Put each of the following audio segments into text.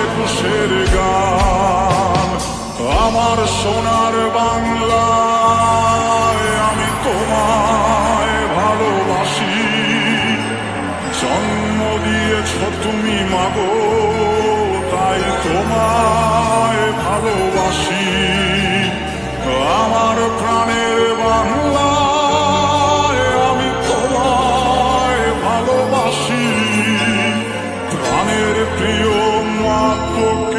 একুশের গান। আমার সোনার বাংলায় মাগো তাই তোমায় ভালোবাসি। আমার প্রাণের বাংলায় আমি তোমায় ভালোবাসি। প্রাণের প্রিয় মাত্রকে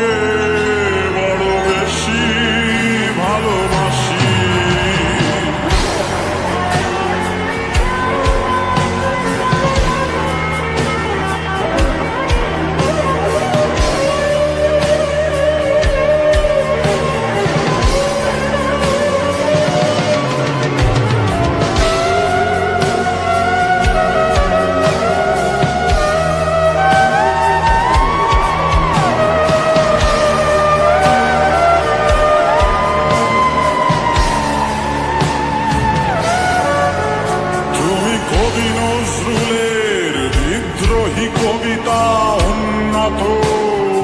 উন্নত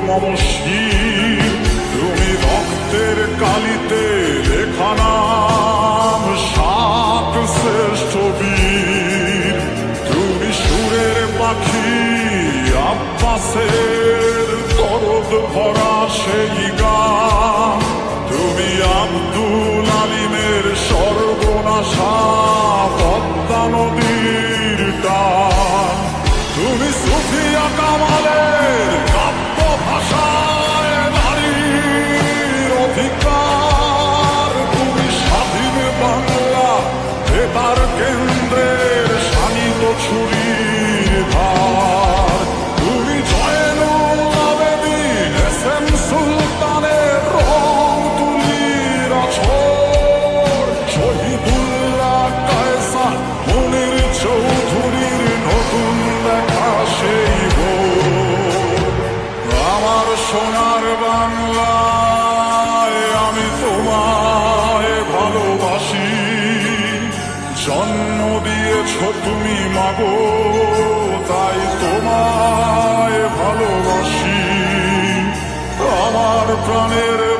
মমস্বী তুমি রক্তের কালিতে লেখা নাম সাত পাখি ভরা তুমি আব্দুল আলিমের সর্বনাশা পদ্মা নদীর তুমি সুফিয়া দিয়েছ তুমি মাগো তাই তোমায় ভালোবাসি। আমার প্রাণের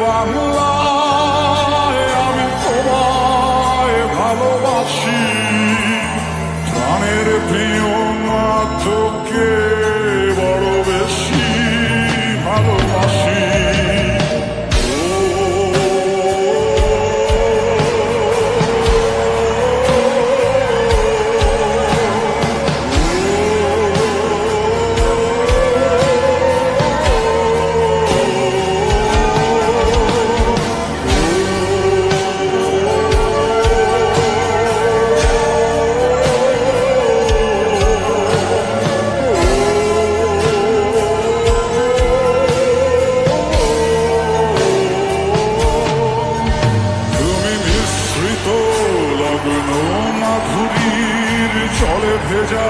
চলে ভেজা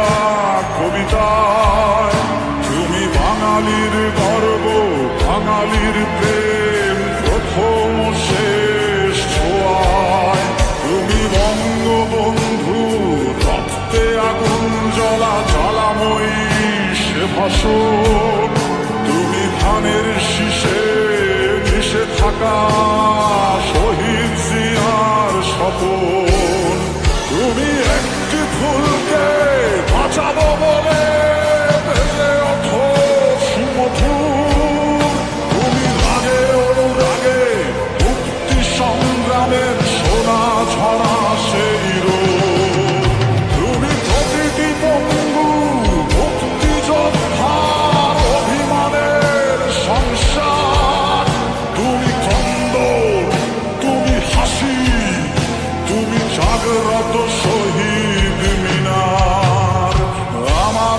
কবিতায়, তুমি বাঙালির গর্ব, বাঙালির প্রেম প্রথম শেষ ছোঁয়ায়। তুমি বঙ্গবন্ধু, রক্তে আগুন জ্বলা, জ্বালাময়ী সে ভাষণ তুমি ধানের শীষে মিশে থাকা